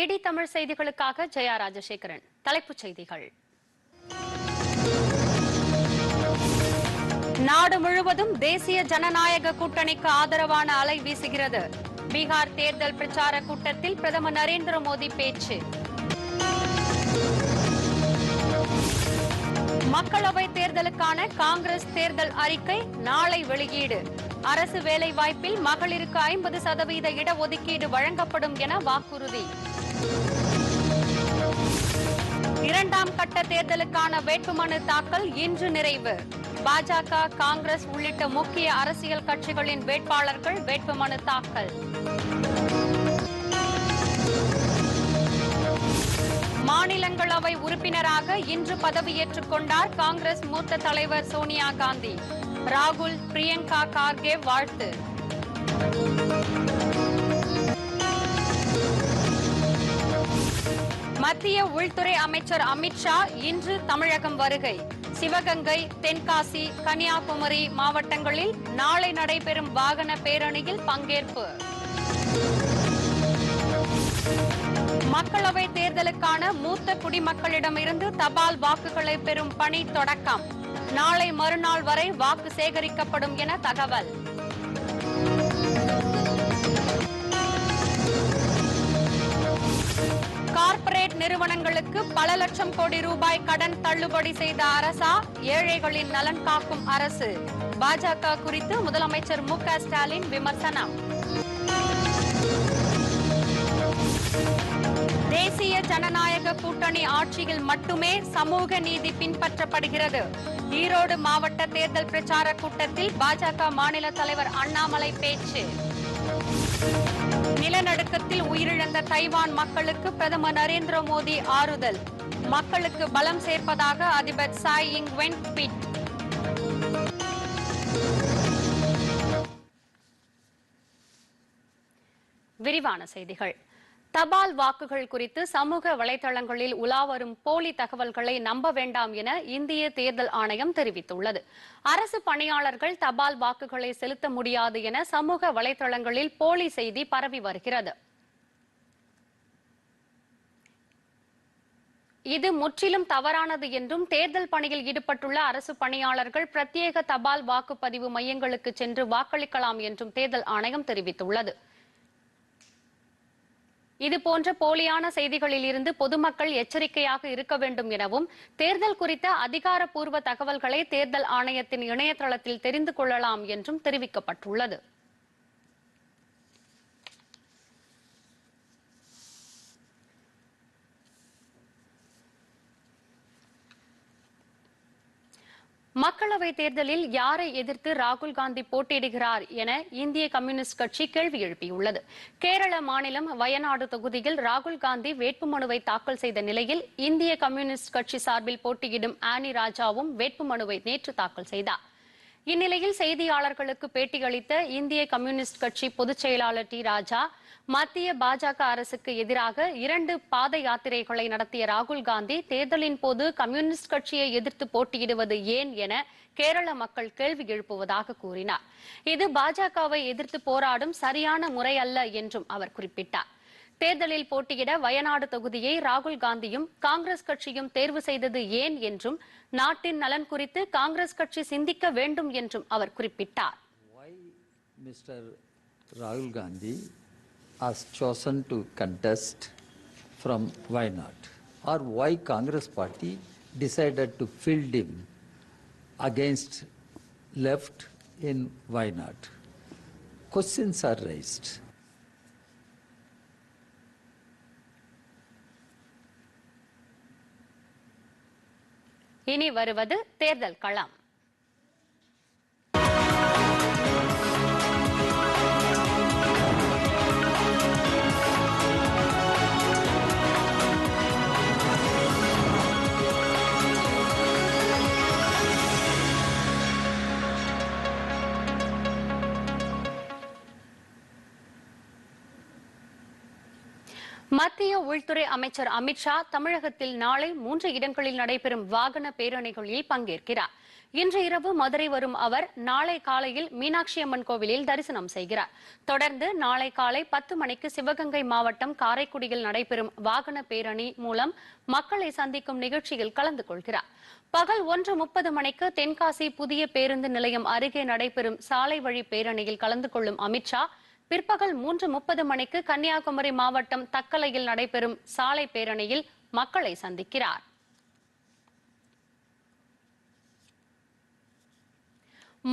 DD Tamil செய்திகளுக்காக ஜெயா ராஜசேகரன். தலைப்புச் செய்திகள். நாடு முழுவதும் தேசிய ஜனநாயக கூட்டணிக்கு ஆதரவான அலை வீசுகிறது. பீகார் தேர்தல் பிரச்சார கூட்டத்தில் பிரதமர் நரேந்திர மோடி பேச்சு. மக்களவை தேர்தலுக்கான காங்கிரஸ் தேர்தல் அறிக்கை நாளை வெளியீடு. அரசு வேலைவாய்ப்பில் மகளிருக்கு ஐம்பது சதவீத இடஒதுக்கீடு வழங்கப்படும் என வாக்குறுதி. இரண்டாம் கட்ட தேர்தலுக்கான வேட்புமனு தாக்கல் இன்று நிறைவு. பாஜக காங்கிரஸ் உள்ளிட்ட முக்கிய அரசியல் கட்சிகளின் வேட்பாளர்கள் வேட்புமனு தாக்கல். மாநிலங்களவை உறுப்பினராக இன்று பதவியேற்றுக் கொண்டார் காங்கிரஸ் மூத்த தலைவர் சோனியா காந்தி. ராகுல் பிரியங்கா கார்கே வாழ்த்து. மத்திய உள்துறை அமைச்சர் அமித்ஷா இன்று தமிழகம் வருகை. சிவகங்கை தென்காசி கன்னியாகுமரி மாவட்டங்களில் நாளை நடைபெறும் வாகன பேரணியில் பங்கேற்பு. மக்களவை தேர்தலுக்கான மூத்த குடிமக்களிடமிருந்து தபால் வாக்குகளை பெறும் பணி தொடக்கம். நாளை மறுநாள் வரை வாக்கு சேகரிக்கப்படும் என தகவல். கார்ப்பரேட் நிறுவனங்களுக்கு பல லட்சம் கோடி ரூபாய் கடன் தள்ளுபடி செய்த அரசா? ஏழைகளின் நலன் காக்கும் அரசு. பாஜக குறித்து முதலமைச்சர் மு க ஸ்டாலின் விமர்சனம். தேசிய ஜனநாயக கூட்டணி ஆட்சியில் மட்டுமே சமூக நீதி பின்பற்றப்படுகிறது. ஈரோடு மாவட்ட தேர்தல் பிரச்சார கூட்டத்தில் பாஜக மாநில தலைவர் அண்ணாமலை பேச்சு. நிலநடுக்கத்தில் உயிரிழந்த தைவான் மக்களுக்கு பிரதமர் நரேந்திர மோடி ஆறுதல். மக்களுக்கு பலம் சேர்ப்பதாக அதிபர் சாய் இங் வென் ட்வீட். விரிவான செய்திகள். தபால் வாக்குகள் குறித்து சமூக வலைதளங்களில் உலாவரும் போலி தகவல்களை நம்ப வேண்டாம் என இந்திய தேர்தல் ஆணையம் தெரிவித்துள்ளது. அரசு பணியாளர்கள் தபால் வாக்குகளை செலுத்த முடியாது என சமூக வலைதளங்களில் போலி செய்தி பரவி வருகிறது. இது முற்றிலும் தவறானது என்றும் தேர்தல் பணியில் ஈடுபட்டுள்ள அரசு பணியாளர்கள் பிரத்யேக தபால் வாக்குப்பதிவு மையங்களுக்கு சென்று வாக்களிக்கலாம் என்றும் தேர்தல் ஆணையம் தெரிவித்துள்ளது. இது போன்ற போலியான செய்திகளில் இருந்து பொதுமக்கள் எச்சரிக்கையாக இருக்க வேண்டும் எனவும் தேர்தல் குறித்த அதிகாரப்பூர்வ தகவல்களை தேர்தல் ஆணையத்தின் இணையதளத்தில் தெரிந்து கொள்ளலாம் என்றும் தெரிவிக்கப்பட்டுள்ளது. மக்களவை தேர்தலில் யாரை எதிர்த்து ராகுல் காந்தி போட்டியிடுகிறார் என இந்திய கம்யூனிஸ்ட் கட்சி கேள்வி எழுப்பியுள்ளது. கேரள மாநிலம் வயநாடு தொகுதியில் ராகுல் காந்தி வேட்புமனுவை தாக்கல் செய்த நிலையில் இந்திய கம்யூனிஸ்ட் கட்சி சார்பில் போட்டியிடும் ஆனி ராஜாவும் வேட்புமனுவை நேற்று தாக்கல் செய்தார். இந்நிலையில் செய்தியாளர்களுக்கு பேட்டியளித்த இந்திய கம்யூனிஸ்ட் கட்சி பொதுச் செயலாளர் டி ராஜா மத்திய பாஜக அரசுக்கு எதிராக இரண்டு பாத யாத்திரைகளை நடத்திய ராகுல் காந்தி தேர்தலின் போது கம்யூனிஸ்ட் கட்சியை எதிர்த்து போட்டியிடுவது ஏன் என கேரள மக்கள் கேள்வி எழுப்புவதாக கூறினார். இது பாஜகவை எதிர்த்து போராடும் சரியான முறை அல்ல என்றும் அவர் குறிப்பிட்டார். தேர்தலில் போட்டியிட வயநாடு தொகுதியை ராகுல் காந்தியும் காங்கிரஸ் கட்சியும் தேர்வு செய்தது ஏன் என்றும் நாட்டின் நலன் குறித்து காங்கிரஸ் கட்சி சிந்திக்க வேண்டும் என்றும் அவர் குறிப்பிட்டார் why Mr. Rahul Gandhi has chosen to contest from Wayanad or why Congress party decided to field him against left in Wayanad. Questions are raised. இனி வருவது தேர்தல் களம். மத்திய உள்துறை அமைச்சர் அமித்ஷா தமிழகத்தில் நாளை மூன்று இடங்களில் நடைபெறும் வாகன பேரணிகளில் பங்கேற்கிறார். இன்று இரவு மதுரை வரும் அவர் நாளை காலையில் மீனாட்சி அம்மன் கோவிலில் தரிசனம் செய்கிறார். தொடர்ந்து நாளை காலை பத்து மணிக்கு சிவகங்கை மாவட்டம் காரைக்குடியில் நடைபெறும் வாகன பேரணி மூலம் மக்களை சந்திக்கும் நிகழ்ச்சியில் கலந்து கொள்கிறார். பகல் ஒன்று முப்பது மணிக்கு தென்காசி புதிய பேருந்து நிலையம் அருகே நடைபெறும் சாலை வழி பேரணியில் கலந்து கொள்ளும் அமித்ஷா பிற்பகல் மூன்று முப்பது மணிக்கு கன்னியாகுமரி மாவட்டம் தக்கலையில் நடைபெறும் சாலை பேரணியில் மக்களை சந்திக்கிறார்.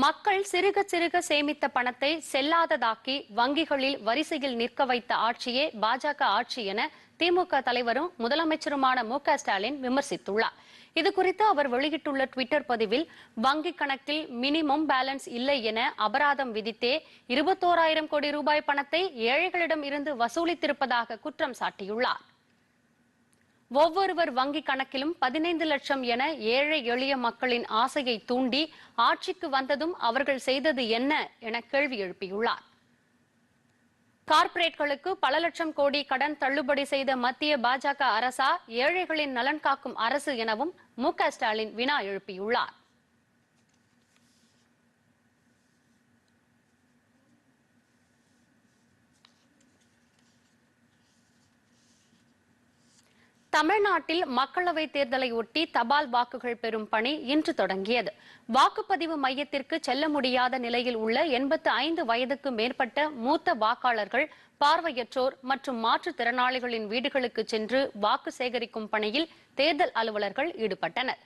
மக்கள் சிறுக சிறுக சேமித்த பணத்தை செல்லாததாக்கி வங்கிகளில் வரிசையில் நிற்க வைத்த ஆட்சியே பாஜக ஆட்சி என திமுக தலைவரும் முதலமைச்சருமான மு க ஸ்டாலின் விமர்சித்துள்ளார். இதுகுறித்து அவர் வெளியிட்டுள்ள ட்விட்டர் பதிவில் வங்கிக் கணக்கில் மினிமம் பேலன்ஸ் இல்லை என அபராதம் விதித்தே இருபத்தோராயிரம் கோடி ரூபாய் பணத்தை ஏழைகளிடம் இருந்து வசூலித்திருப்பதாக குற்றம் சாட்டியுள்ளார். ஒவ்வொருவர் வங்கி கணக்கிலும் பதினைந்து லட்சம் என ஏழை எளிய மக்களின் ஆசையை தூண்டி ஆட்சிக்கு வந்ததும் அவர்கள் செய்தது என்ன என கேள்வி எழுப்பியுள்ளார். கார்ப்பரேட்களுக்கு பல லட்சம் கோடி கடன் தள்ளுபடி செய்த மத்திய பாஜக அரசா ஏழைகளின் நலன் காக்கும் அரசு எனவும் மு ஸ்டாலின் வினா எழுப்பியுள்ளார். தமிழ்நாட்டில் மக்களவைத் தேர்தலை ஒட்டி தபால் வாக்குகள் பெறும் பணி இன்று தொடங்கியது. வாக்குப்பதிவு மையத்திற்கு செல்ல முடியாத நிலையில் உள்ள எண்பத்து ஐந்து வயதுக்கு மேற்பட்ட மூத்த வாக்காளர்கள் பார்வையற்றோர் மற்றும் மாற்றுத்திறனாளிகளின் வீடுகளுக்கு சென்று வாக்கு சேகரிக்கும் பணியில் தேர்தல் அலுவலர்கள் ஈடுபட்டனர்.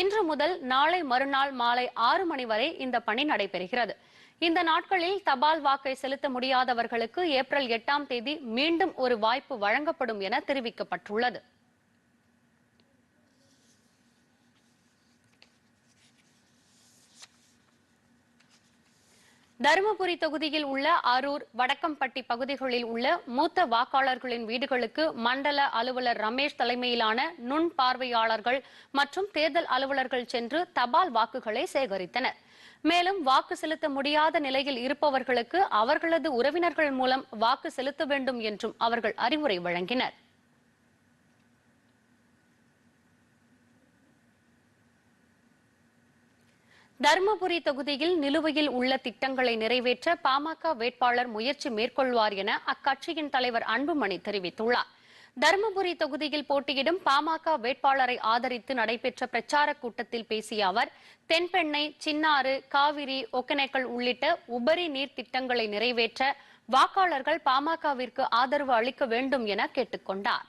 இன்று முதல் நாளை மறுநாள் மாலை ஆறு மணி வரை இந்த பணி நடைபெறுகிறது. இந்த நாட்களில் தபால் வாக்கை செலுத்த முடியாதவர்களுக்கு ஏப்ரல் எட்டாம் தேதி மீண்டும் ஒரு வாய்ப்பு வழங்கப்படும் என தெரிவிக்கப்பட்டுள்ளது. தருமபுரி தொகுதியில் உள்ள அரூர் வடக்கம்பட்டி பகுதிகளில் உள்ள மூத்த வாக்காளர்களின் வீடுகளுக்கு மண்டல அலுவலர் ரமேஷ் தலைமையிலான நுண் பார்வையாளர்கள் மற்றும் தேர்தல் அலுவலர்கள் சென்று தபால் வாக்குகளை சேகரித்தனர். மேலும் வாக்கு செலுத்த முடியாத நிலையில் இருப்பவர்களுக்கு அவர்களது உறவினர்கள் மூலம் வாக்கு செலுத்த வேண்டும் என்றும் அவர்கள் அறிவுரை வழங்கினர். தருமபுரி தொகுதியில் நிலுவையில் உள்ள திட்டங்களை நிறைவேற்ற பாமக வேட்பாளர் முயற்சி மேற்கொள்வார் என அக்கட்சியின் தலைவர் அன்புமணி தெரிவித்துள்ளார். தருமபுரி தொகுதியில் போட்டியிடும் பாமக வேட்பாளரை ஆதரித்து நடைபெற்ற பிரச்சார கூட்டத்தில் பேசிய அவர் தென்பெண்ணை சின்னாறு காவிரி ஒகேனக்கல் உள்ளிட்ட உபரி நீர் திட்டங்களை நிறைவேற்ற வாக்காளர்கள் பாமகவிற்கு ஆதரவு அளிக்க வேண்டும் என கேட்டுக்கொண்டார்.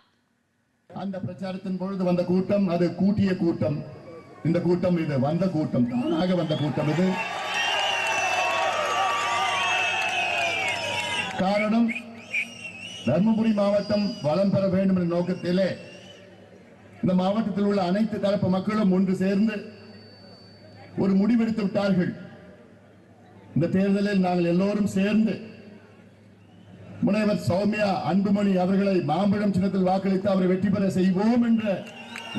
அந்த பிரச்சாரத்தின் பொழுது வந்த கூட்டம் அது கூட்டிய கூட்டம். இந்த கூட்டம் இது. வந்த கூட்டம். தானாக வந்த கூட்டம் இது. காரணம் தர்மபுரி மாவட்டம் வளம் பெற வேண்டும் என்ற நோக்கத்திலே இந்த மாவட்டத்தில் உள்ள அனைத்து தரப்பு மக்களும் ஒன்று சேர்ந்து ஒரு முடிவெடுத்து விட்டார்கள். இந்த தேர்தலில் நாங்கள் எல்லோரும் சேர்ந்து முனைவர் சௌமியா அன்புமணி அவர்களை மாம்பழம் சின்னத்தில் வாக்களித்து அவரை வெற்றி பெற செய்வோம் என்ற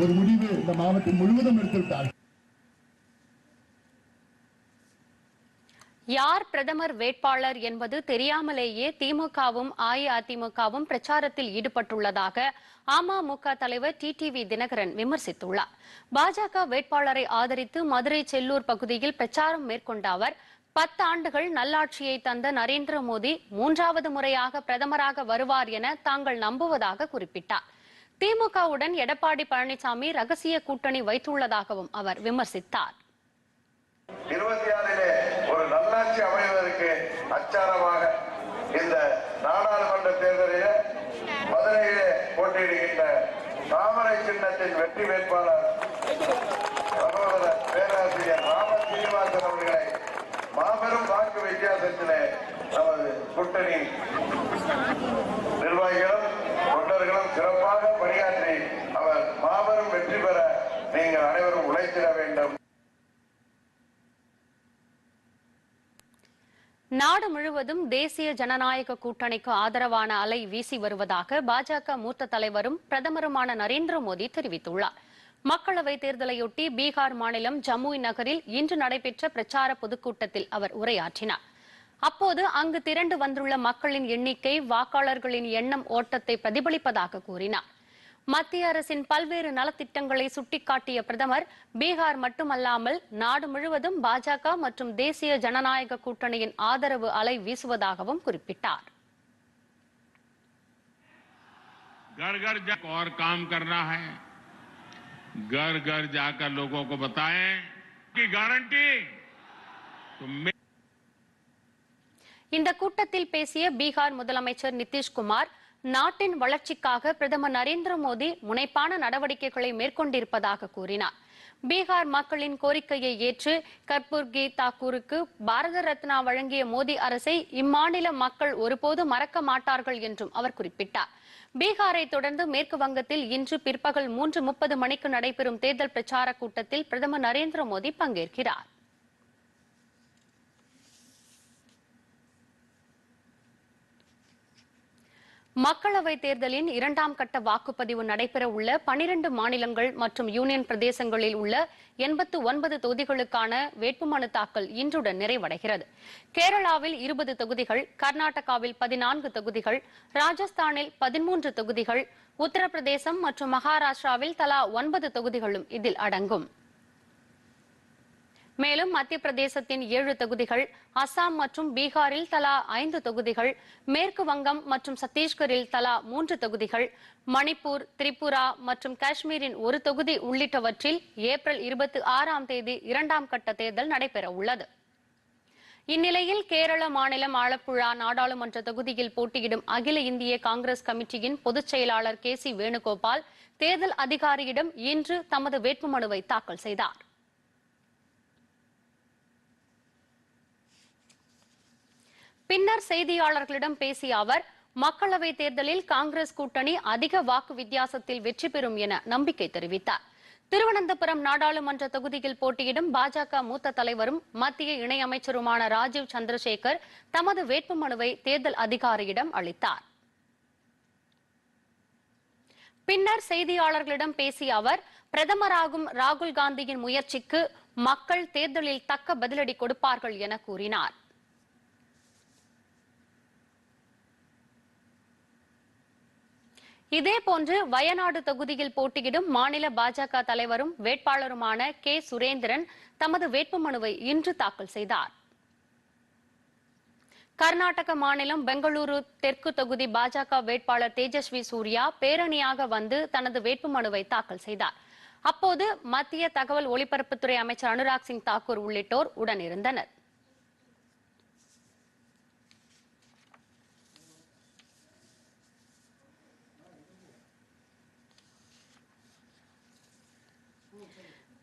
ஒரு முடிவு இந்த மாவட்டம் முழுவதும் எடுத்துவிட்டார்கள். யார் பிரதமர் வேட்பாளர் என்பது தெரியாமலேயே திமுகவும் அஇஅதிமுகவும் பிரச்சாரத்தில் ஈடுபட்டுள்ளதாக அமமுக தலைவர் டிடிவி தினகரன் விமர்சித்துள்ளார். பாஜக வேட்பாளரை ஆதரித்து மதுரை செல்லூர் பகுதியில் பிரச்சாரம் மேற்கொண்ட அவர் பத்து ஆண்டுகள் நல்லாட்சியை தந்த நரேந்திர மோடி மூன்றாவது முறையாக பிரதமராக வருவார் என தாங்கள் நம்புவதாக குறிப்பிட்டார். திமுகவுடன் எடப்பாடி பழனிசாமி ரகசிய கூட்டணி வைத்துள்ளதாகவும் அவர் விமர்சித்தார். இருபத்தி ஆறிலே ஒரு நல்லாட்சி அமைவதற்கு அச்சாரமாக இந்த நாடாளுமன்ற தேர்தலிலே மதுரையிலே போட்டியிடுகின்ற தாமரை சின்னத்தின் வெற்றி வேட்பாளர் சகோதரர் பேராசிரியர் ராம சீனிவாசன் அவர்களை மாபெரும் வாக்கு வித்தியாசத்திலே நமது கூட்டணி சிறப்பாக பணியாற்றி அவர் மாபெரும் வெற்றி பெற நீங்கள் அனைவரும் உழைத்திட வேண்டும். நாடு முழுவதும் தேசிய ஜனநாயக கூட்டணிக்கு ஆதரவான அலை வீசி வருவதாக பாஜக மூத்த தலைவரும் பிரதமருமான நரேந்திர மோடி தெரிவித்துள்ளார். மக்களவைத் தேர்தலையொட்டி பீகார் மாநிலம் ஜம்மு நகரில் இன்று நடைபெற்ற பிரச்சார பொதுக்கூட்டத்தில் அவர் உரையாற்றினார். அப்போது அங்கு திரண்டு வந்துள்ள மக்களின் எண்ணிக்கை வாக்காளர்களின் எண்ணம் ஓட்டத்தை பிரதிபலிப்பதாக கூறினார் மத்திய அரசின் பல்வேறு நலத்திட்டங்களை சுட்டிக்காட்டிய பிரதமர் பீகார் மட்டுமல்லாமல் நாடு முழுவதும் பாஜக மற்றும் தேசிய ஜனநாயக கூட்டணியின் ஆதரவு அலை வீசுவதாகவும் குறிப்பிட்டார் घर घर जा और काम करना है घर घर जाकर लोगों को बताएं कि गारंटी तो मे- இந்த கூட்டத்தில் பேசிய பீகார் முதலமைச்சர் நிதிஷ்குமார் நாட்டின் வளர்ச்சிக்காக பிரதமர் நரேந்திர மோடி முனைப்பான நடவடிக்கைகளை மேற்கொண்டிருப்பதாக கூறினார். பீகார் மக்களின் கோரிக்கையை ஏற்று கர்பூர்கி தாக்கூருக்கு பாரத ரத்னா வழங்கிய மோடி அரசை இம்மாநில மக்கள் ஒருபோதும் மறக்க மாட்டார்கள் என்றும் அவர் குறிப்பிட்டார். பீகாரை தொடர்ந்து மேற்கு வங்கத்தில் இன்று பிற்பகல் மூன்று முப்பது மணிக்கு நடைபெறும் தேர்தல் பிரச்சார கூட்டத்தில் பிரதமர் நரேந்திர மோடி பங்கேற்கிறார். மக்களவைத் தேர்தலின் இரண்டாம் கட்ட வாக்குப்பதிவு நடைபெற உள்ள பனிரண்டு மாநிலங்கள் மற்றும் யூனியன் பிரதேசங்களில் உள்ள எண்பத்து ஒன்பது தொகுதிகளுக்கான வேட்புமனு தாக்கல் இன்றுடன் நிறைவடைகிறது. கேரளாவில் இருபது தொகுதிகள் கர்நாடகாவில் பதினான்கு தொகுதிகள் ராஜஸ்தானில் பதிமூன்று தொகுதிகள் உத்தரப்பிரதேசம் மற்றும் மகாராஷ்டிராவில் தலா ஒன்பது தொகுதிகளும் இதில் அடங்கும். மேலும் மத்திய பிரதேசத்தின் ஏழு தொகுதிகள் அசாம் மற்றும் பீகாரில் தலா ஐந்து தொகுதிகள் மேற்கு வங்கம் மற்றும் சத்தீஸ்கரில் தலா மூன்று தொகுதிகள் மணிப்பூர் திரிபுரா மற்றும் காஷ்மீரின் ஒரு தொகுதி உள்ளிட்டவற்றில் ஏப்ரல் இருபத்தி ஆறாம் தேதி இரண்டாம் கட்ட தேர்தல் நடைபெற உள்ளது. இந்நிலையில் கேரள மாநிலம் ஆலப்புழா நாடாளுமன்ற தொகுதியில் போட்டியிடும் அகில இந்திய காங்கிரஸ் கமிட்டியின் பொதுச் செயலாளர் கே சி வேணுகோபால் தேர்தல் அதிகாரியிடம் இன்று தமது வேட்புமனுவை தாக்கல் செய்தார். பின்னர் செய்தியாளர்களிடம் பேசிய அவர் மக்களவை தேர்தலில் காங்கிரஸ் கூட்டணி அதிக வாக்கு வித்தியாசத்தில் வெற்றி பெறும் என நம்பிக்கை தெரிவித்தார். திருவனந்தபுரம் நாடாளுமன்ற தொகுதியில் போட்டியிடும் பாஜக மூத்த தலைவரும் மத்திய இணையமைச்சருமான ராஜீவ் சந்திரசேகர் தமது வேட்புமனுவை தேர்தல் அதிகாரியிடம் அளித்தார். பின்னர் செய்தியாளர்களிடம் பேசிய அவர் பிரதமராகும் ராகுல் காந்தியின் முயற்சிக்கு மக்கள் தேர்தலில் தக்க பதிலடி கொடுப்பார்கள் என கூறினார். இதேபோன்று வயநாடு தொகுதியில் போட்டியிடும் மாநில பாஜக தலைவரும் வேட்பாளருமான கே. சுரேந்திரன் தமது வேட்புமனுவை இன்று தாக்கல் செய்தார். கர்நாடக மாநிலம் பெங்களூரு தெற்கு தொகுதி பாஜக வேட்பாளர் தேஜஸ்வி சூர்யா பேரணியாக வந்து தனது வேட்புமனுவை தாக்கல் செய்தார். அப்போது மத்திய தகவல் ஒலிபரப்புத்துறை அமைச்சர் அனுராக் சிங் தாக்கூர் உள்ளிட்டோர் உடனிருந்தனர்.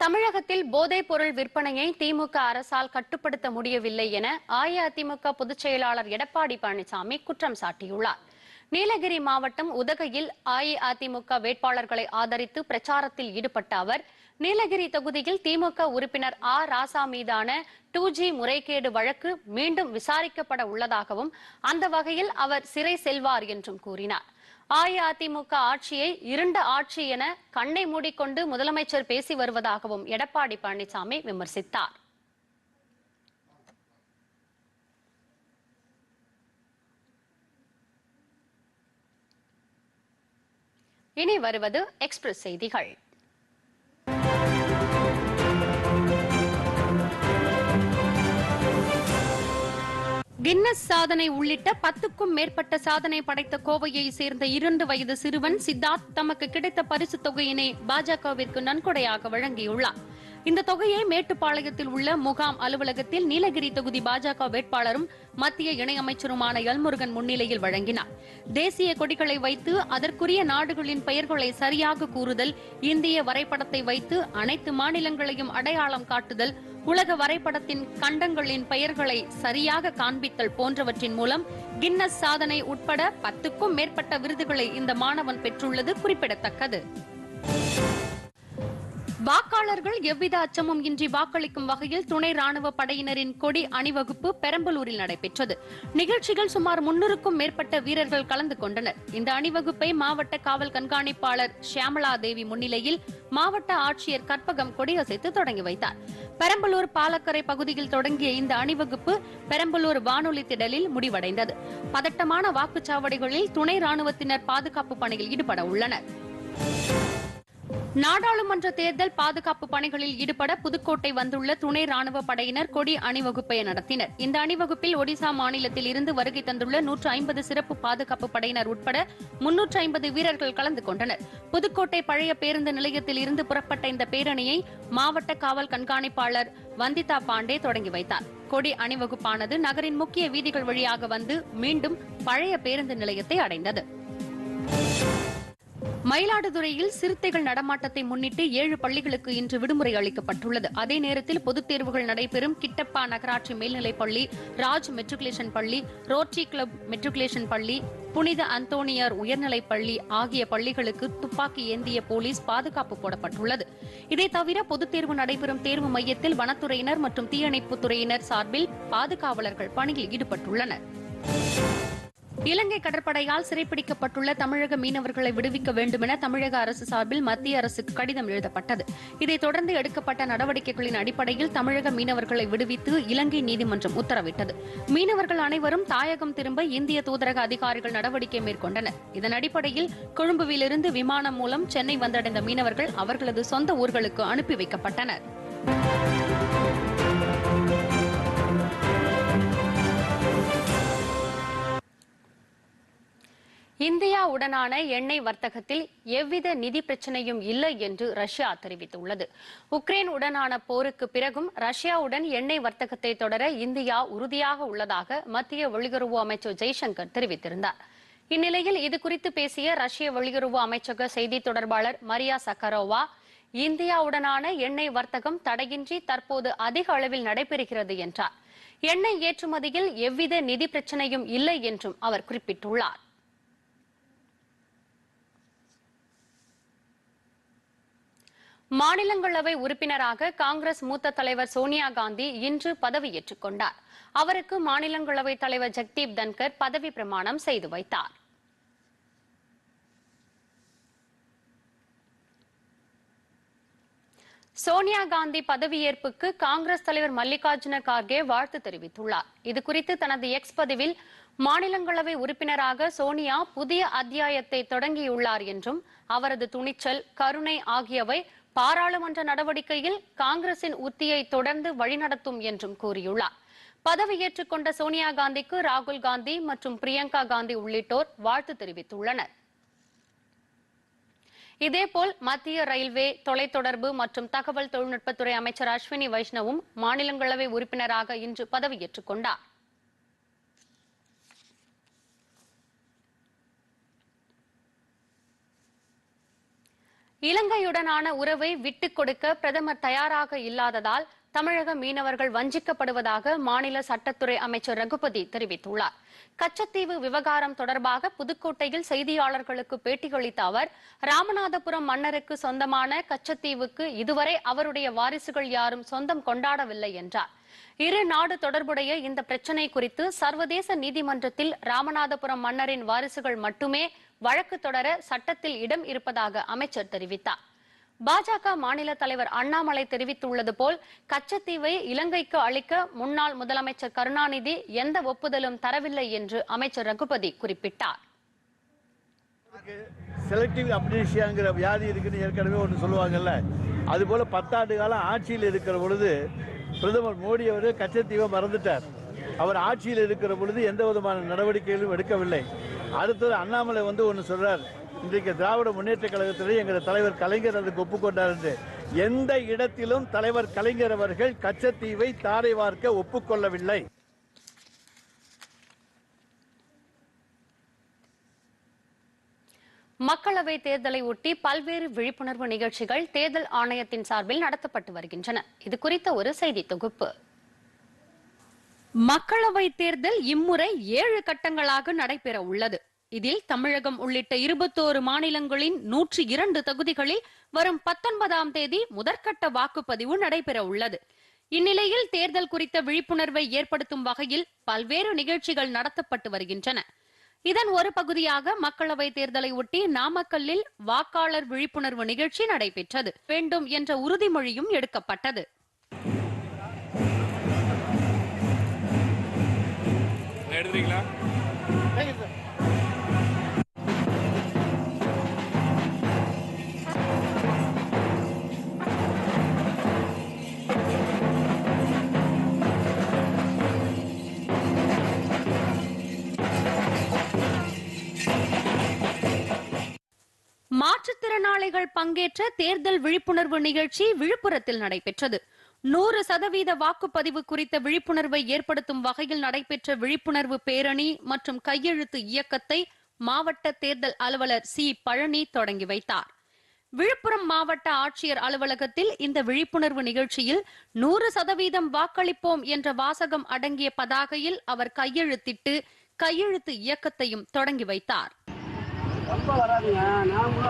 தமிழகத்தில் போதைப் பொருள் விற்பனையை திமுக அரசால் கட்டுப்படுத்த முடியவில்லை என அஇஅதிமுக பொதுச் செயலாளர் எடப்பாடி பழனிசாமி குற்றம் சாட்டியுள்ளார். நீலகிரி மாவட்டம் உதகையில் அஇஅதிமுக வேட்பாளர்களை ஆதரித்து பிரச்சாரத்தில் ஈடுபட்ட அவர் நீலகிரி தொகுதியில் திமுக உறுப்பினர் ஆ. ராசா மீதான டூ ஜி முறைகேடு வழக்கு மீண்டும் விசாரிக்கப்பட உள்ளதாகவும் அந்த வகையில் அவர் சிறை செல்வார் என்றும் கூறினார். அஇஅதிமுக ஆட்சியை இருண்ட ஆட்சி என கண்ணை மூடிக்கொண்டு முதலமைச்சர் பேசி வருவதாகவும் எடப்பாடி பழனிசாமி விமர்சித்தார். இனி வருவது எக்ஸ்பிரஸ் செய்திகள். கின்னஸ் சாதனை உள்ளிட்ட பத்துக்கும் மேற்பட்ட சாதனை படைத்த கோவையை சேர்ந்த இரண்டு வயது சிறுவன் சித்தார்த் தமக்கு கிடைத்த பரிசு தொகையினை பாஜகவிற்கு நன்கொடையாக வழங்கியுள்ளார். இந்த தொகையை மேட்டுப்பாளையத்தில் உள்ள முகாம் அலுவலகத்தில் நீலகிரி தொகுதி பாஜக வேட்பாளரும் மத்திய இணையமைச்சருமான எல்முருகன் முன்னிலையில் வழங்கினார். தேசிய கொடிகளை வைத்து அதற்குரிய நாடுகளின் பெயர்களை சரியாக கூறுதல் இந்திய வரைபடத்தை வைத்து அனைத்து மாநிலங்களையும் அடையாளம் காட்டுதல் உலக வரைபடத்தின் கண்டங்களின் பெயர்களை சரியாக காண்பித்தல் போன்றவற்றின் மூலம் கின்னஸ் சாதனை உட்பட பத்துக்கும் மேற்பட்ட விருதுகளை இந்த மாணவன் பெற்றுள்ளது குறிப்பிடத்தக்கது. வாக்காளர்கள் எவ்வித அச்சமும் இன்றி வாக்களிக்கும் வகையில் துணை ராணுவ படையினரின் கொடி அணிவகுப்பு பெரம்பலூரில் நடைபெற்றது. நிகழ்ச்சியில் சுமார் முன்னூறுக்கும் மேற்பட்ட வீரர்கள் கலந்து கொண்டனர். இந்த அணிவகுப்பை மாவட்ட காவல் கண்காணிப்பாளர் ஷியாமலா தேவி முன்னிலையில் மாவட்ட ஆட்சியர் கற்பகம் கொடியசைத்து தொடங்கி வைத்தார். பெரம்பலூர் பாலக்கரை பகுதியில் தொடங்கிய இந்த அணிவகுப்பு பெரம்பலூர் வானொலி திடலில் முடிவடைந்தது. பதட்டமான வாக்குச்சாவடிகளில் துணை ராணுவத்தினர் பாதுகாப்பு பணியில் ஈடுபட உள்ளனர். நாடாளுமன்ற தேர்தல் பாதுகாப்பு பணிகளில் ஈடுபட புதுக்கோட்டை வந்துள்ள துணை ராணுவ படையினர் கொடி அணிவகுப்பை நடத்தினர். இந்த அணிவகுப்பில் ஒடிசா மாநிலத்தில் இருந்து வருகை தந்துள்ள நூற்று ஐம்பது சிறப்பு பாதுகாப்பு படையினர் உட்பட முன்னூற்று ஐம்பது வீரர்கள் கலந்து கொண்டனர். புதுக்கோட்டை பழைய பேருந்து நிலையத்தில் இருந்து புறப்பட்ட இந்த பேரணியை மாவட்ட காவல் கண்காணிப்பாளர் வந்திதா பாண்டே தொடங்கி வைத்தார். கொடி அணிவகுப்பானது நகரின் முக்கிய வீதிகள் வழியாக வந்து மீண்டும் பழைய பேருந்து நிலையத்தை அடைந்தது. மயிலாடுதுறையில் சிறுத்தைகள் நடமாட்டத்தை முன்னிட்டு ஏழு பள்ளிகளுக்கு இன்று விடுமுறை அளிக்கப்பட்டுள்ளது. அதே நேரத்தில் பொதுத் தேர்வுகள் நடைபெறும் கிட்டப்பா நகராட்சி மேல்நிலைப் பள்ளி ராஜ் மெட்ரிகுலேஷன் பள்ளி ரோட்டரி கிளப் மெட்ரிகுலேஷன் பள்ளி புனித அந்தோனியார் உயர்நிலைப் பள்ளி ஆகிய பள்ளிகளுக்கு துப்பாக்கி ஏந்திய போலீஸ் பாதுகாப்பு போடப்பட்டுள்ளது. இதை தவிர பொதுத் தேர்வு நடைபெறும் தேர்வு மையத்தில் வனத்துறையினர் மற்றும் தீயணைப்புத் துறையினர் சார்பில் பாதுகாவலர்கள் பணியில் ஈடுபட்டுள்ளனர். இலங்கை கடற்படையால் சிறைப்பிடிக்கப்பட்டுள்ள தமிழக மீனவர்களை விடுவிக்க வேண்டுமென தமிழக அரசு சார்பில் மத்திய அரசுக்கு கடிதம் எழுதப்பட்டது. இதைத் தொடர்ந்து எடுக்கப்பட்ட நடவடிக்கைகளின் அடிப்படையில் தமிழக மீனவர்களை விடுவித்து இலங்கை நீதிமன்றம் உத்தரவிட்டது. மீனவர்கள் அனைவரும் தாயகம் திரும்ப இந்திய தூதரக அதிகாரிகள் நடவடிக்கை மேற்கொண்டனர். இதன் அடிப்படையில் கொழும்புவிலிருந்து விமானம் மூலம் சென்னை வந்தடைந்த மீனவர்கள் அவர்களது சொந்த ஊர்களுக்கு அனுப்பி வைக்கப்பட்டனர். இந்தியாவுடனான எண்ணெய் வர்த்தகத்தில் எவ்வித நிதி பிரச்சனையும் இல்லை என்று ரஷ்யா தெரிவித்துள்ளது. உக்ரைன் உடனான போருக்கு பிறகும் ரஷ்யாவுடன் எண்ணெய் வர்த்தகத்தை தொடர இந்தியா உறுதியாக உள்ளதாக மத்திய வெளியுறவு அமைச்சர் ஜெய்சங்கர் தெரிவித்திருந்தார். இந்நிலையில் இது குறித்து பேசிய ரஷ்ய வெளியுறவு அமைச்சக செய்தி தொடர்பாளர் மரியா சக்கரோவா இந்தியாவுடனான எண்ணெய் வர்த்தகம் தடையின்றி தற்போது அதிக அளவில் நடைபெறுகிறது என்றார். எண்ணெய் ஏற்றுமதியில் எவ்வித நிதி பிரச்சனையும் இல்லை என்றும் அவர் குறிப்பிட்டுள்ளார். மாநிலங்களவை உறுப்பினராக காங்கிரஸ் மூத்த தலைவர் சோனியா காந்தி இன்று பதவியேற்றுக் கொண்டார். அவருக்கு மாநிலங்களவை தலைவர் ஜெக்தீப் தன்கர் பதவி பிரமாணம் செய்து வைத்தார். சோனியா காந்தி பதவியேற்புக்கு காங்கிரஸ் தலைவர் மல்லிகார்ஜுன கார்கே வாழ்த்து தெரிவித்துள்ளார். இதுகுறித்து தனது எக்ஸ் பதிவில் மாநிலங்களவை உறுப்பினராக சோனியா புதிய அத்தியாயத்தை தொடங்கியுள்ளார் என்றும் அவரது துணிச்சல் கருணை ஆகியவை பாராளுமன்ற நடவடிக்கையில் காங்கிரசின் உத்தியை தொடர்ந்து வழிநடத்தும் என்றும் கூறியுள்ளார். பதவியேற்றுக் கொண்ட சோனியா காந்திக்கு ராகுல் காந்தி மற்றும் பிரியங்கா காந்தி உள்ளிட்டோர் வாழ்த்து தெரிவித்துள்ளனர். இதேபோல் மத்திய ரயில்வே தொலைத்தொடர்பு மற்றும் தகவல் தொழில்நுட்பத்துறை அமைச்சர் அஸ்வினி வைஷ்ணவும் மாநிலங்களவை உறுப்பினராக இன்று பதவியேற்றுக் கொண்டார். இலங்கையுடனான உறவை விட்டுக் கொடுக்க பிரதமர் தயாராக இல்லாததால் தமிழக மீனவர்கள் வஞ்சிக்கப்படுவதாக மாநில சட்டத்துறை அமைச்சர் ரகுபதி தெரிவித்துள்ளார். கச்சத்தீவு விவகாரம் தொடர்பாக புதுக்கோட்டையில் செய்தியாளர்களுக்கு பேட்டியளித்த அவர் ராமநாதபுரம் மன்னருக்கு சொந்தமான கச்சத்தீவுக்கு இதுவரை அவருடைய வாரிசுகள் யாரும் சொந்தம் கொண்டாடவில்லை என்றார். இரு நாடு தொடர்புடைய இந்த பிரச்சினை குறித்து சர்வதேச நீதிமன்றத்தில் ராமநாதபுரம் மன்னரின் வாரிசுகள் மட்டுமே வழக்கு தொடர சட்டத்தில் இடம் இருப்பதாக அமைச்சர் தெரிவித்தார். பாஜக மாநில தலைவர் அண்ணாமலை தெரிவித்துள்ளது போல் கச்சத்தீவை இலங்கைக்கு அளிக்க முன்னாள் முதலமைச்சர் கருணாநிதி எந்த ஒப்புதலும் தரவில்லை என்று அமைச்சர் ரகுபதி குறிப்பிட்டார். செலக்டிவ் அப்னீஷியாங்கிற வியாதி இருக்குன்னு ஏற்கனவே ஒன்று சொல்லுவாங்கல்ல. அதுபோல் பத்தாண்டு காலம் ஆட்சியில் இருக்கிற பொழுது பிரதமர் மோடி அவர் கச்சத்தீவை மறந்துட்டார். அவர் ஆட்சியில் இருக்கிற பொழுது எந்த விதமான நடவடிக்கைகளும் எடுக்கவில்லை. அடுத்தது அண்ணாமலை வந்து ஒன்று சொல்றார். இன்றைக்கு திராவிட முன்னேற்ற கழகத்திலே எங்கள் தலைவர் கலைஞர் அதுக்கு ஒப்புக்கொண்டார் என்று. எந்த இடத்திலும் தலைவர் கலைஞர் அவர்கள் கச்சத்தீவை தாரை வார்க்க ஒப்புக்கொள்ளவில்லை மக்களவை தேர்தலை ஒட்டி பல்வேறு விழிப்புணர்வு நிகழ்ச்சிகள் தேர்தல் ஆணையத்தின் சார்பில் நடத்தப்பட்டு வருகின்றன. இது குறித்த ஒரு செய்தி தொகுப்பு. மக்களவை தேர்தல் இம்முறை ஏழு கட்டங்களாக நடைபெற உள்ளது. இதில் தமிழகம் உள்ளிட்ட இருபத்தோரு மாநிலங்களின் நூற்றி இரண்டு தொகுதிகளில் வரும் பத்தொன்பதாம் தேதி முதற்கட்ட வாக்குப்பதிவு நடைபெற உள்ளது. இந்நிலையில் தேர்தல் குறித்த விழிப்புணர்வை ஏற்படுத்தும் வகையில் பல்வேறு நிகழ்ச்சிகள் நடத்தப்பட்டு வருகின்றன. இதன் ஒரு பகுதியாக மக்களவை தேர்தலை ஒட்டி நாமக்கல்லில் வாக்காளர் விழிப்புணர்வு நிகழ்ச்சி நடைபெற்றது. வேண்டும் என்ற உறுதிமொழியும் எடுக்கப்பட்டது. எடுத்துறீங்களா மாற்றுத்திறனாளிகள் பங்கேற்ற தேர்தல் விழிப்புணர்வு நிகழ்ச்சி விழுப்புரத்தில் நடைபெற்றது. நூறு சதவீத வாக்குப்பதிவு குறித்த விழிப்புணர்வை ஏற்படுத்தும் வகையில் நடைபெற்ற விழிப்புணர்வு பேரணி மற்றும் கையெழுத்து இயக்கத்தை மாவட்ட தேர்தல் அலுவலர் சி. பழனி தொடங்கி வைத்தார். விழுப்புரம் மாவட்ட ஆட்சியர் அலுவலகத்தில் இந்த விழிப்புணர்வு நிகழ்ச்சியில் நூறு சதவீதம் வாக்களிப்போம் என்ற வாசகம் அடங்கிய பதாகையில் அவர் கையெழுத்திட்டு கையெழுத்து இயக்கத்தையும் தொடங்கி வைத்தார். ரொம்ப வராதுங்க. நான் கூட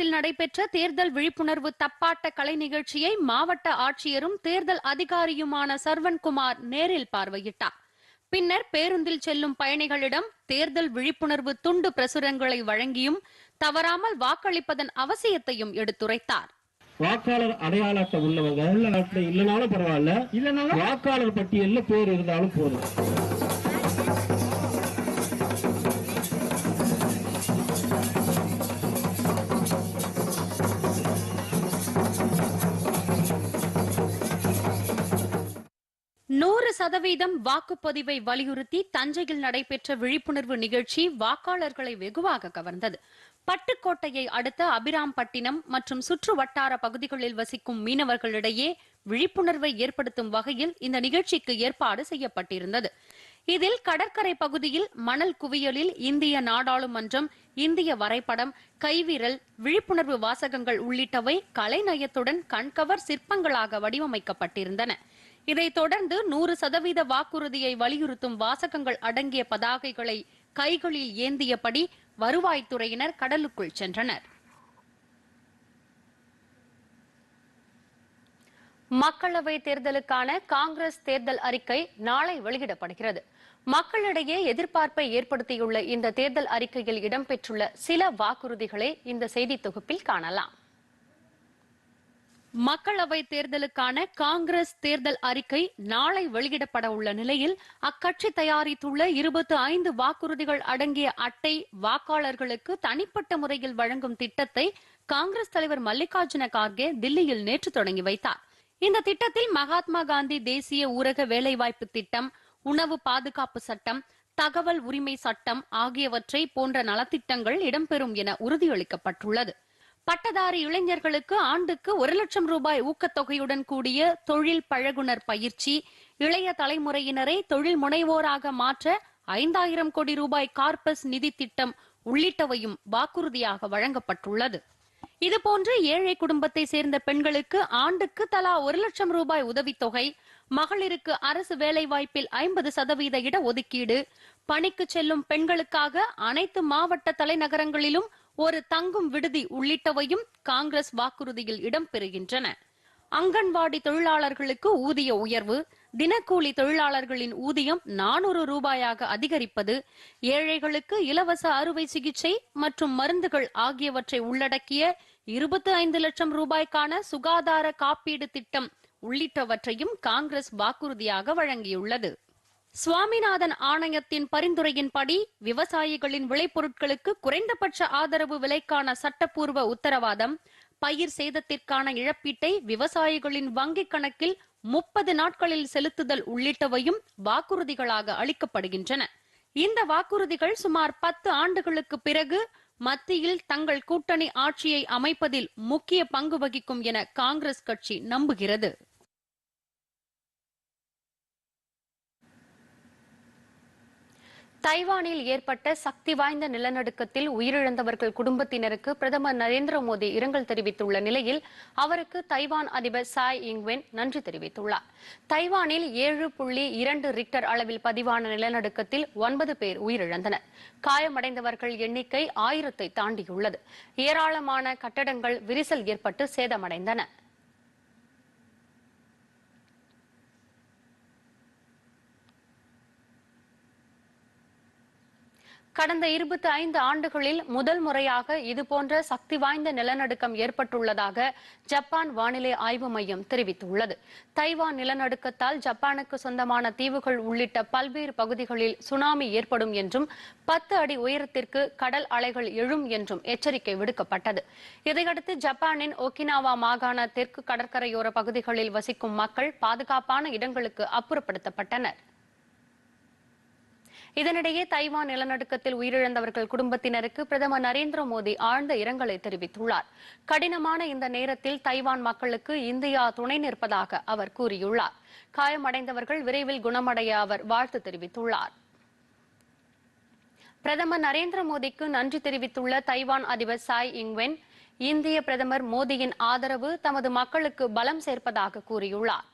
மாவட்டத்தில் நடைபெற்ற தேர்தல் விழிப்புணர்வு தப்பாட்ட கலை நிகழ்ச்சியை மாவட்ட ஆட்சியரும் தேர்தல் அதிகாரியுமான சர்வன்குமார் நேரில் பார்வையிட்டார். பின்னர் பேருந்தில் செல்லும் பயணிகளிடம் தேர்தல் விழிப்புணர்வு துண்டு பிரசுரங்களை வழங்கியும் தவறாமல் வாக்களிப்பதன் அவசியத்தையும் எடுத்துரைத்தார். வாக்காளர் அடையாள அட்டை உள்ளவங்க இல்லைனாலும் பரவாயில்ல. இல்லைனாலும் வாக்காளர் பட்டியல்ல பேர் இருந்தாலும் போதும். சதவீதம் வாக்குப்பதிவை வலியுறுத்தி தஞ்சையில் நடைபெற்ற விழிப்புணர்வு நிகழ்ச்சி வாக்காளர்களை வெகுவாக கவர்ந்தது. பட்டுக்கோட்டையை அடுத்த அபிராம்பட்டினம் மற்றும் சுற்று வட்டார பகுதிகளில் வசிக்கும் மீனவர்களிடையே விழிப்புணர்வை ஏற்படுத்தும் வகையில் இந்த நிகழ்ச்சிக்கு ஏற்பாடு செய்யப்பட்டிருந்தது. இதில் கடற்கரை பகுதியில் மணல் குவியலில் இந்திய நாடாளுமன்றம் இந்திய வரைபடம் கைவிரல் விழிப்புணர்வு வாசகங்கள் உள்ளிட்டவை கலைநயத்துடன் கண்கவர் சிற்பங்களாக வடிவமைக்கப்பட்டிருந்தன. இதைத் தொடர்ந்து நூறு சதவீத வாக்குறுதியை வலியுறுத்தும் வாசகங்கள் அடங்கிய பதாகைகளை கைகளில் ஏந்தியபடி வருவாய்த்துறையினர் கடலுக்குள் சென்றனர். மக்களவை தேர்தலுக்கான காங்கிரஸ் தேர்தல் அறிக்கை நாளை வெளியிடப்படுகிறது. மக்களிடையே எதிர்பார்ப்பை ஏற்படுத்தியுள்ள இந்த தேர்தல் அறிக்கையில் இடம்பெற்றுள்ள சில வாக்குறுதிகளை இந்த செய்தி தொகுப்பில் காணலாம். மக்களவை தேர்தலுக்கான காங்கிரஸ் தேர்தல் அறிக்கை நாளை வெளியிடப்பட உள்ள நிலையில் அக்கட்சி தயாரித்துள்ள இருபத்தி ஐந்து வாக்குறுதிகள் அடங்கிய அட்டை வாக்காளர்களுக்கு தனிப்பட்ட முறையில் வழங்கும் திட்டத்தை காங்கிரஸ் தலைவர் மல்லிகார்ஜுன கார்கே தில்லியில் நேற்று தொடங்கி வைத்தார். இந்த திட்டத்தில் மகாத்மா காந்தி தேசிய ஊரக வேலைவாய்ப்பு திட்டம் உணவு பாதுகாப்பு சட்டம் தகவல் உரிமை சட்டம் ஆகியவற்றை போன்ற நலத்திட்டங்கள் இடம்பெறும் என உறுதியளிக்கப்பட்டுள்ளது. பட்டதாரி இளைஞர்களுக்கு ஆண்டுக்கு ஒரு லட்சம் ரூபாய் ஊக்கத்தொகையுடன் கூடிய தொழில் பழகுனர் பயிற்சி இளைய தலைமுறையினரை தொழில் முனைவோராக மாற்ற ஐந்தாயிரம் கோடி ரூபாய் கார்பஸ் நிதி திட்டம் உள்ளிட்டவையும் வாக்குறுதியாக வழங்கப்பட்டுள்ளது. இதுபோன்று ஏழை குடும்பத்தை சேர்ந்த பெண்களுக்கு ஆண்டுக்கு தலா ஒரு லட்சம் ரூபாய் உதவித்தொகை மகளிருக்கு அரசு வேலைவாய்ப்பில் ஐம்பது சதவீத இட ஒதுக்கீடு பணிக்கு செல்லும் பெண்களுக்காக அனைத்து மாவட்ட தலைநகரங்களிலும் ஒரு தங்கும் விடுதி உள்ளிட்டவையும் காங்கிரஸ் வாக்குறுதியில் இடம்பெறுகின்றன. அங்கன்வாடி தொழிலாளர்களுக்கு ஊதிய உயர்வு தினக்கூலி தொழிலாளர்களின் ஊதியம் நானூறு ரூபாயாக அதிகரிப்பது ஏழைகளுக்கு இலவச அறுவை சிகிச்சை மற்றும் மருந்துகள் ஆகியவற்றை உள்ளடக்கிய இருபத்தி ஐந்து லட்சம் ரூபாய்க்கான சுகாதார காப்பீடு திட்டம் உள்ளிட்டவற்றையும் காங்கிரஸ் வாக்குறுதியாக வழங்கியுள்ளது. சுவாமிநாதன் ஆணையத்தின் பரிந்துரையின்படி விவசாயிகளின் விளைபொருட்களுக்கு குறைந்தபட்ச ஆதரவு விலைக்கான சட்டப்பூர்வ உத்தரவாதம் பயிர் சேதத்திற்கான இழப்பீட்டை விவசாயிகளின் வங்கிக் கணக்கில் முப்பது நாட்களில் செலுத்துதல் உள்ளிட்டவையும் வாக்குறுதிகளாக அளிக்கப்படுகின்றன. இந்த வாக்குறுதிகள் சுமார் பத்து ஆண்டுகளுக்கு பிறகு மத்தியில் தங்கள் கூட்டணி ஆட்சியை அமைப்பதில் முக்கிய பங்கு வகிக்கும் என காங்கிரஸ் கட்சி நம்புகிறது. தைவானில் ஏற்பட்ட சக்தி வாய்ந்த நிலநடுக்கத்தில் உயிரிழந்தவர்கள் குடும்பத்தினருக்கு பிரதமர் நரேந்திர மோடி இரங்கல் தெரிவித்துள்ள நிலையில் அவருக்கு தைவான் அதிபர் சாய் இங்வென் நன்றி தெரிவித்துள்ளார். தைவானில் ஏழு புள்ளி இரண்டு ரிக்டர் அளவில் பதிவான நிலநடுக்கத்தில் ஒன்பது பேர் உயிரிழந்தனர். காயமடைந்தவர்கள் எண்ணிக்கை ஆயிரத்தை தாண்டியுள்ளது. ஏராளமான கட்டடங்கள் விரிசல் ஏற்பட்டு சேதமடைந்தன. கடந்த இருபத்தி ஐந்து ஆண்டுகளில் முதல் முறையாக இதுபோன்ற சக்தி வாய்ந்த நிலநடுக்கம் ஏற்பட்டுள்ளதாக ஜப்பான் வானிலை ஆய்வு மையம் தெரிவித்துள்ளது. தைவான் நிலநடுக்கத்தால் ஜப்பானுக்கு சொந்தமான தீவுகள் உள்ளிட்ட பல்வேறு பகுதிகளில் சுனாமி ஏற்படும் என்றும் பத்து அடி உயரத்திற்கு கடல் அலைகள் எழும் என்றும் எச்சரிக்கை விடுக்கப்பட்டது. இதையடுத்து ஜப்பானின் ஒகினாவா மாகாண தெற்கு கடற்கரையோர பகுதிகளில் வசிக்கும் மக்கள் பாதுகாப்பான இடங்களுக்கு அப்புறப்படுத்தப்பட்டனர். இதனிடையே தைவான் நிலநடுக்கத்தில் உயிரிழந்தவர்கள் குடும்பத்தினருக்கு பிரதமர் நரேந்திர மோடி ஆழ்ந்த இரங்கலை தெரிவித்துள்ளார். கடினமான இந்த நேரத்தில் தைவான் மக்களுக்கு இந்தியா துணை நிற்பதாக அவர் கூறியுள்ளார். காயமடைந்தவர்கள் விரைவில் குணமடைய அவர் வாழ்த்து தெரிவித்துள்ளார். பிரதமர் நரேந்திர மோடிக்கு நன்றி தெரிவித்துள்ள தைவான் அதிபர் சாய் இங்வென் இந்திய பிரதமர் மோடியின் ஆதரவு தமது மக்களுக்கு பலம் சேர்ப்பதாக கூறியுள்ளார்.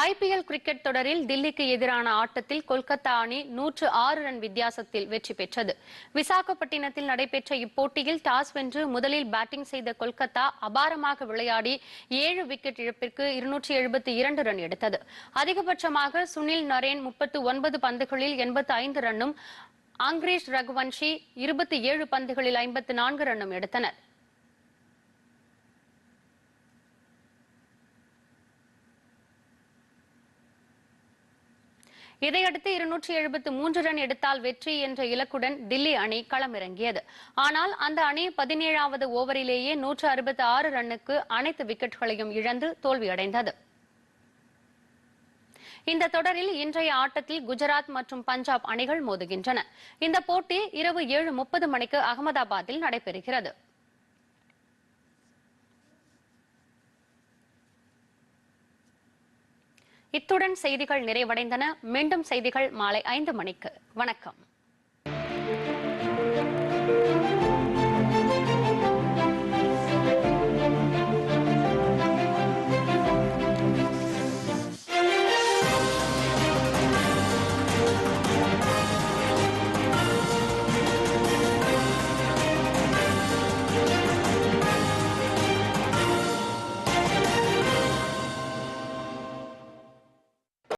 ஐபிஎல் கிரிக்கெட் தொடரில் தில்லிக்கு எதிரான ஆட்டத்தில் கொல்கத்தா அணி நூற்று ஆறு ரன் வித்தியாசத்தில் வெற்றி பெற்றது. விசாகப்பட்டினத்தில் நடைபெற்ற இப்போட்டியில் டாஸ் வென்று முதலில் பேட்டிங் செய்த கொல்கத்தா அபாரமாக விளையாடி ஏழு விக்கெட் இழப்பிற்கு இருநூற்றி எழுபத்தி இரண்டு ரன் எடுத்தது. அதிகபட்சமாக சுனில் நரேன் முப்பத்து ஒன்பது பந்துகளில் எண்பத்து ஐந்து ரன்னும் அங்கிரேஷ் ரகுவன்ஷி இருபத்தி ஏழு பந்துகளில் ஐம்பத்து நான்கு ரன்னும் எடுத்தனர். இதையடுத்து இருநூற்றி எழுபத்து மூன்று ரன் எடுத்தால் வெற்றி என்ற இலக்குடன் தில்லி அணி களமிறங்கியது. ஆனால் அந்த அணி பதினேழாவது ஓவரிலேயே நூற்று அறுபத்தி ஆறு ரன்னுக்கு அனைத்து விக்கெட்டுகளையும் இழந்து தோல்வியடைந்தது. இந்த தொடரில் இன்றைய ஆட்டத்தில் குஜராத் மற்றும் பஞ்சாப் அணிகள் மோதுகின்றன. இந்த போட்டி இரவு ஏழு முப்பது மணிக்கு அகமதாபாத்தில் நடைபெறுகிறது. இத்துடன் செய்திகள் நிறைவடைந்தன. மீண்டும் செய்திகள் மாலை ஐந்து மணிக்கு. வணக்கம்.